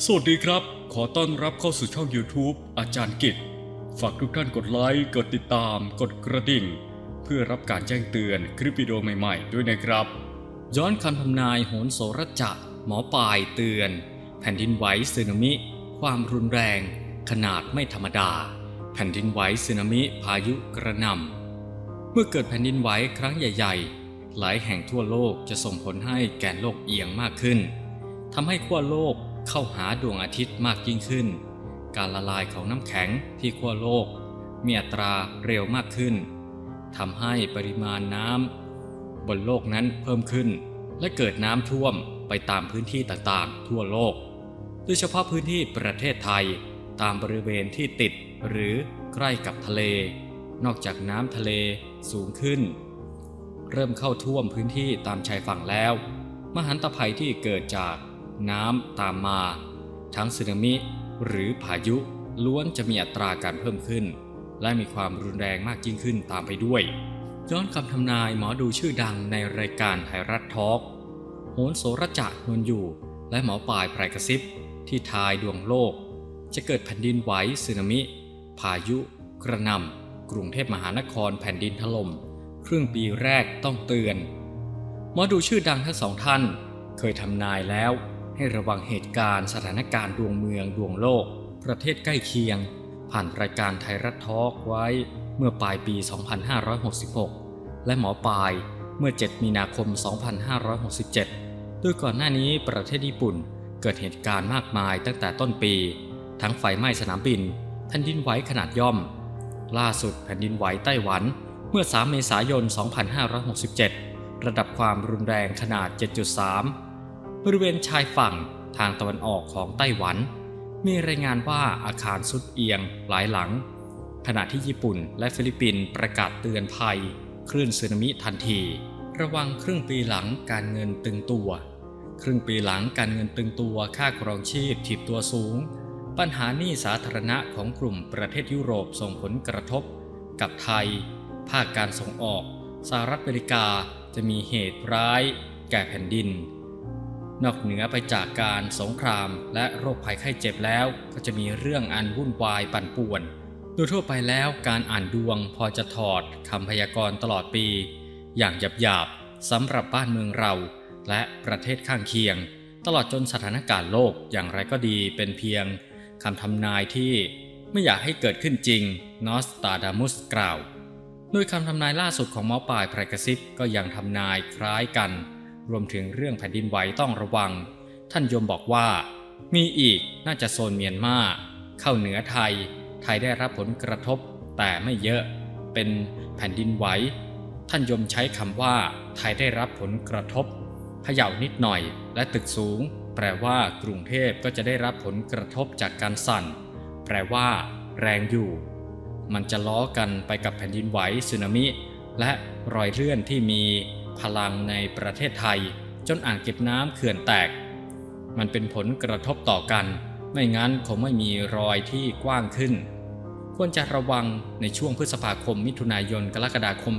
สวัสดีครับ ขอต้อนรับเข้าสู่ช่อง YouTube อาจารย์กิจ ฝากทุกท่านกดไลค์ กดติดตาม กดกระดิ่ง เพื่อรับการแจ้งเตือนคลิปวิดีโอใหม่ๆ ด้วยนะครับ ย้อนคำทำนายโหนโสรจะหมอปลายเตือน แผ่นดินไหวสึนามิ ความรุนแรง ขนาดไม่ธรรมดา แผ่นดินไหวสึนามิพายุกระนำเมื่อเกิดแผ่นดินไหวครั้งใหญ่ ๆ หลายแห่งทั่วโลกจะส่งผลให้แกนโลกเอียงมากขึ้นทำให้ขั้วโลก เข้าหาดวงอาทิตย์มากยิ่งขึ้น การละลายของน้ำแข็งที่ขั้วโลก มีอัตราเร็วมากขึ้นทำให้ปริมาณน้ำบนโลกนั้นเพิ่มขึ้น และเกิดน้ำท่วมไปตามพื้นที่ต่างๆ ทั่วโลก โดยเฉพาะพื้นที่ประเทศไทยตามบริเวณที่ติดหรือใกล้กับทะเล นอกจากน้ำทะเลสูงขึ้น เริ่มเข้าท่วมพื้นที่ตามชายฝั่งแล้ว มหันตภัยที่เกิดจาก น้ำตามมา ทั้งสึนามิ หรือพายุล้วนจะมีอัตราการเพิ่มขึ้น และมีความรุนแรงมากยิ่งขึ้นตามไปด้วย ย้อนคำทำนายหมอดูชื่อดังในรายการไทยรัฐทอล์กโหนโสรจะนวลอยู่ และหมอปลายไพรกระซิบที่ทายดวงโลก จะเกิดแผ่นดินไหวสึนามิ พายุ กระนำกรุงเทพมหานครแผ่นดินถล่มครึ่งปีแรกต้องเตือนหมอดูชื่อดังทั้งสองท่าน เคยทำนายแล้ว ให้ระวังเหตุการณ์สถานการณ์ดวงเมืองดวงโลก ประเทศใกล้เคียง ผ่านรายการไทยรัฐทอล์กไว้เมื่อปลายปี 2566 และหมอปลายเมื่อ 7 มีนาคม 2567โดยก่อนหน้านี้ประเทศญี่ปุ่นเกิดเหตุการณ์มากมายตั้งแต่ต้นปี ทั้งไฟไหม้สนามบินแผ่นดินไหวขนาดย่อม ล่าสุดแผ่นดินไหวไต้หวันเมื่อ 3 เมษายน 2567 ระดับความรุนแรงขนาด 7.3 บริเวณชายฝั่งทางตะวันออกของไต้หวัน มีรายงานว่าอาคารสุดเอียงหลายหลัง ขณะที่ญี่ปุ่นและฟิลิปปินส์ประกาศเตือนภัย คลื่นสึนามิทันที ระวังครึ่งปีหลังการเงินตึงตัว ครึ่งปีหลังการเงินตึงตัวค่าครองชีพถีบตัวสูง ปัญหาหนี้สาธารณะของกลุ่มประเทศยุโรปส่งผลกระทบ กับไทย ภาคการส่งออกสหรัฐอเมริกาจะมีเหตุร้าย แก่แผ่นดิน นอกเหนือไปจากการสงครามและโรคภัยไข้เจ็บแล้ว ก็จะมีเรื่องอันวุ่นวายปั่นป่วน โดยทั่วไปแล้วการอ่านดวงพอจะถอดคำพยากรณ์ตลอดปี อย่างหยาบๆสำหรับบ้านเมืองเรา และประเทศข้างเคียง ตลอดจนสถานการณ์โลกอย่างไรก็ดีเป็นเพียงคำทำนายที่ไม่อยากให้เกิดขึ้นจริงนอสตาดามุสกล่าวโดยคำทำนายล่าสุดของหมอปลายไพรกระซิบก็ยังทำนายคล้ายกัน รวมถึงเรื่องแผ่นดินไหวต้องระวัง ท่านยมบอกว่า มีอีกน่าจะโซนเมียนมาเข้าเหนือไทย ไทยได้รับผลกระทบแต่ไม่เยอะเป็นแผ่นดินไหวท่านยมใช้คำว่า ไทยได้รับผลกระทบเขย่านิดหน่อย และตึกสูง แปลว่ากรุงเทพก็จะได้รับผลกระทบจากการสั่น แปลว่า แรงอยู่ มันจะล้อกันไปกับแผ่นดินไหวสึนามิ และรอยเลื่อนที่มี พลังในประเทศไทย จนอ่างเก็บน้ำเขื่อนแตก มันเป็นผลกระทบต่อกัน ไม่งั้นคงไม่มีรอยที่กว้างขึ้น ควรจะระวังในช่วงพฤษภาคมมิถุนายนกรกฎาคม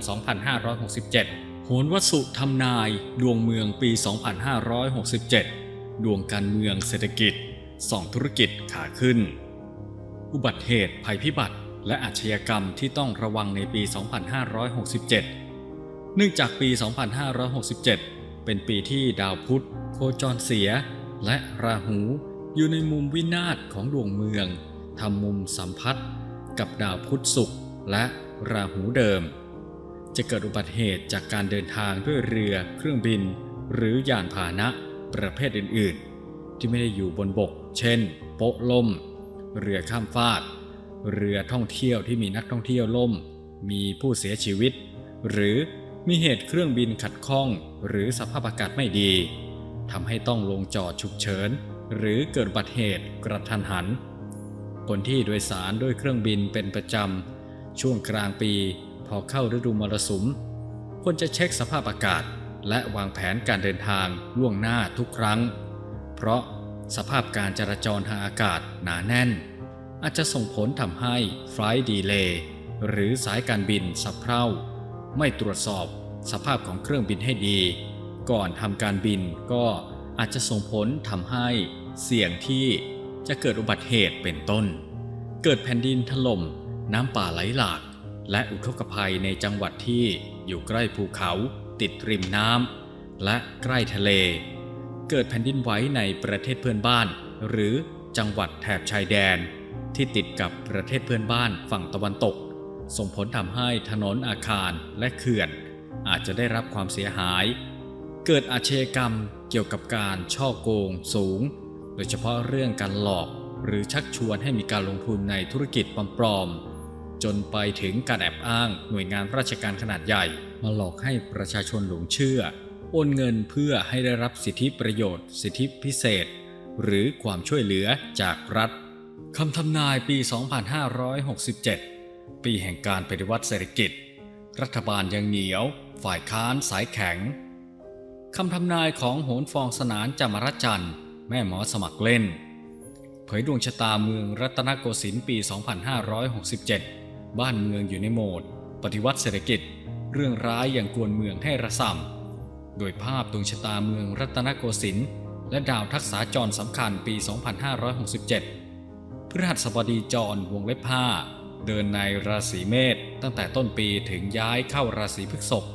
2567 โหนวัสุทำนาย ดวงเมืองปี 2567 ดวงการเมืองเศรษฐกิจสองธุรกิจขาขึ้น อุบัติเหตุภัยพิบัติและอาชญากรรมที่ต้องระวังในปี 2567 เนื่องจากปี 2567 เป็นปีที่ดาวพุธโคจรเสีย และราหูอยู่ในมุมวินาศของดวงเมืองทำมุมสัมพัทธ์กับดาวพุธศุกร์และราหูเดิม จะเกิดอุบัติเหตุจากการเดินทางด้วยเรือเครื่องบิน หรือยานพาหนะประเภทอื่น ๆ ที่ไม่ได้อยู่บนบก เช่น โป๊ะล่ม เรือข้ามฟากเรือท่องเที่ยวที่มีนักท่องเที่ยวล่ม มีผู้เสียชีวิต หรือ มีเหตุเครื่องบินขัดข้อง หรือสภาพอากาศไม่ดีทำให้ต้องลงจอดฉุกเฉิน หรือเกิดบัติเหตุกระทันหัน คนที่โดยสารด้วยเครื่องบินเป็นประจำ ช่วงกลางปีพอเข้าฤดูมรสุม ควรจะเช็คสภาพอากาศ และวางแผนการเดินทางล่วงหน้าทุกครั้ง เพราะสภาพการจราจรทางอากาศหนาแน่น อาจจะส่งผลทำให้ไฟล์ดีเลย์หรือสายการบินสับเพร่า ไม่ตรวจสอบสภาพของเครื่องบินให้ดี ก่อนทำการบินก็อาจจะส่งผลทำให้เสี่ยงที่จะเกิดอุบัติเหตุเป็นต้น เกิดแผ่นดินถล่ม น้ำป่าไหลหลาก และอุทกภัยในจังหวัดที่อยู่ใกล้ภูเขา ติดริมน้ำและใกล้ทะเล เกิดแผ่นดินไหวในประเทศเพื่อนบ้าน หรือจังหวัดแถบชายแดน ที่ติดกับประเทศเพื่อนบ้านฝั่งตะวันตก ส่งผลทำให้ถนนอาคารและเขื่อน อาจจะได้รับความเสียหาย เกิดอาชญากรรมเกี่ยวกับการช่อโกงสูง โดยเฉพาะเรื่องการหลอกหรือชักชวนให้มีการลงทุนในธุรกิจปลอมๆ จนไปถึงการแอบอ้างหน่วยงานราชการขนาดใหญ่ มาหลอกให้ประชาชนหลงเชื่อ โอนเงินเพื่อให้ได้รับสิทธิประโยชน์ สิทธิพิเศษ หรือความช่วยเหลือจากรัฐคำทำนายปี 2567 ปีแห่งการปฏิวัติเศรษฐกิจ รัฐบาลยังเหนียว ฝ่ายค้านสายแข็งคำทำนายของโหนฟองสนานจามรจันทร์ แม่หมอสมัครเล่น เผยดวงชะตาเมืองรัตนโกสินทร์ปี 2567 บ้านเมืองอยู่ในโหมด ปฏิวัติเศรษฐกิจ เรื่องร้ายอย่างกวนเมืองให้ระส่ำโดยภาพดวงชะตาเมืองรัตนโกสินทร์และดาวทักษาจรสำคัญปี 2567 พฤหัสบดีจรวงเล็บผ้า เดินในราศีเมษตั้งแต่ต้นปีถึงย้ายเข้าราศีพฤษภ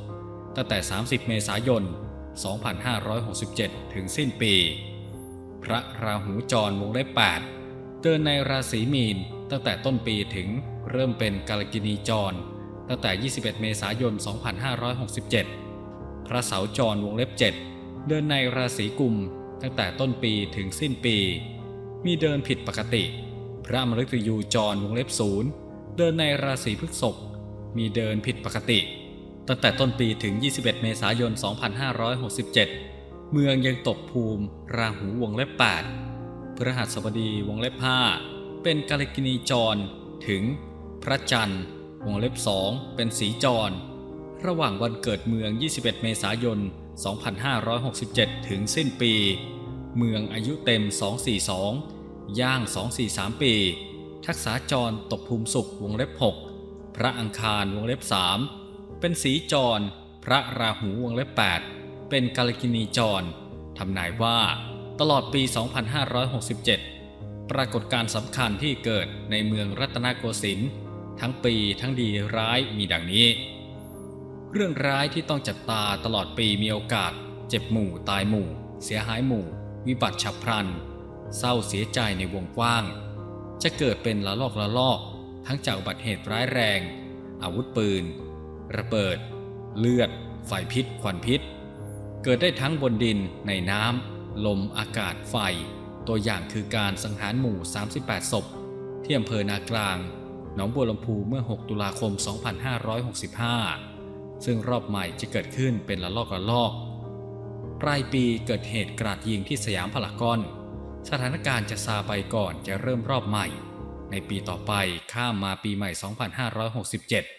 ตั้งแต่ 30 เมษายน 2567 ถึงสิ้นปี พระราหูจรวงเล็บ8เดินในราศีมีนตั้งแต่ต้นปีถึงเริ่มเป็นกาลกินีจร ตั้งแต่ 21 เมษายน 2567 พระเสาจรวงเล็บ 7 เดินในราศีกุมตั้งแต่ต้นปีถึงสิ้นปี มีเดินผิดปกติ พระมฤตยูจรวงเล็บศูนย์ เดินในราศีพฤษภมีเดินผิดปกติ ตั้งแต่ต้นปีถึง 21 เมษายน 2567 เมืองยังตกภูมิ ราหูวงเล็บ 8 พฤหัสบดีวงเล็บ 5 เป็นกาลกินีจร ถึงพระจันทร์ วงเล็บ 2 เป็นสีจร ระหว่างวันเกิดเมือง 21 เมษายน 2567 ถึงสิ้นปี เมืองอายุเต็ม 242 ย่าง 243 ปี ทักษาจรตกภูมิสุขวงเล็บ 6 พระอังคารวงเล็บ 3 เป็นสีจร พระราหูวงเล็บ 8 เป็นกาลกินีจรทำนายว่าตลอดปี 2567 ปรากฏการสำคัญที่เกิดในเมืองรัตนโกสินทร์ทั้งปีทั้งดีร้ายมีดังนี้ เรื่องร้ายที่ต้องจับตาตลอดปีมีโอกาส เจ็บหมู่ตายหมู่ เสียหายหมู่ วิบัติฉับพลัน เศร้าเสียใจในวงกว้าง จะเกิดเป็นละลอกละลอกทั้งจากอุบัติเหตุร้ายแรง อาวุธปืน ระเบิด เลือด ไฟพิษ ควันพิษ เกิดได้ทั้งบนดินในน้ำ ลมอากาศไฟ ตัวอย่างคือการสังหารหมู่ 38 ศพ ที่อำเภอนากลาง หนองบัวลำพูเมื่อ 6 ตุลาคม 2565 ซึ่งรอบใหม่จะเกิดขึ้นเป็นละลอกละลอก ปลายปีเกิดเหตุกราดยิงที่สยามพารากอน สถานการณ์จะซาไปก่อนจะเริ่มรอบใหม่ ในปีต่อไปข้ามมาปีใหม่ 2567